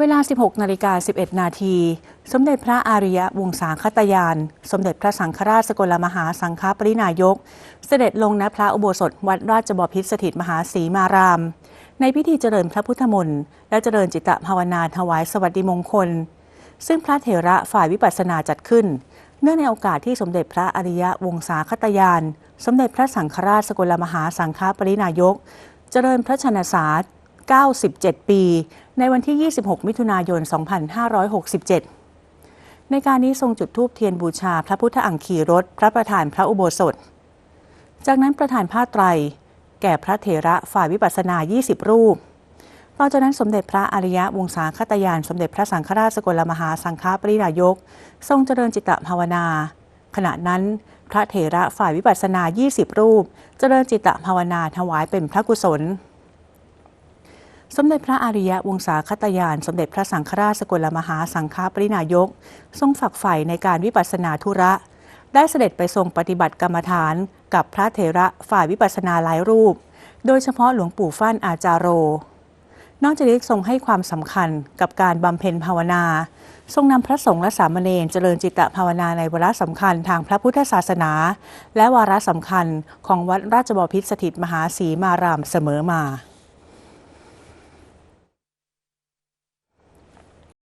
เวลา 16 นาฬิกา 11 นาที สมเด็จพระอาริยวงศาคตยาน สมเด็จพระสังฆราชสกลมหาสังฆปรินายก เสด็จลงณพระอุโบสถวัดราชบพิตรสถิตมหาสีมาราม ในพิธีเจริญพระพุทธมนต์และเจริญจิตตภาวนาถวายสวัสดิมงคล ซึ่งพระเถระฝ่ายวิปัสสนาจัดขึ้น เนื่องในโอกาสที่สมเด็จพระอริยวงศาคตยาน สมเด็จพระสังฆราชสกลมหาสังฆปรินายก เจริญพระชนสา 97 ปี ในวันที่ 26 มิถุนายน 2567 ในการนี้ทรงจุดธูปเทียนบูชาพระพุทธอังคีรถ พระประธานพระอุโบสถ จากนั้นประธานผ้าไตร แก่พระเถระฝ่ายวิปัสสนา 20 รูปต่อจากนั้นสมเด็จพระอริยะวงศาคตยาน สมเด็จพระสังฆราชสกลมหาสังฆปรินายก ทรงเจริญจิตตภาวนา ขณะนั้นพระเถระฝ่ายวิปัสสนา 20 รูป เจริญจิตตภาวนาถวายเป็นพระกุศล สมเด็จพระอริยวงศาคตยาน สมเด็จพระสังฆราชสกลมหาสังฆปรินายก ทรงฝักใฝ่ในการวิปัสสนาธุระ ได้เสด็จไปทรงปฏิบัติกรรมฐาน กับพระเถระฝ่ายวิปัสสนาหลายรูป โดยเฉพาะหลวงปู่ฟั่นอาจารโร นอกจากนี้ทรงให้ความสำคัญกับการบำเพ็ญภาวนา ทรงนำพระสงฆ์และสามเณรเจริญจิตตภาวนาในวาระสำคัญทางพระพุทธศาสนา และวาระสำคัญของวัดราชบพิตรสถิตมหาสีมารามเสมอมา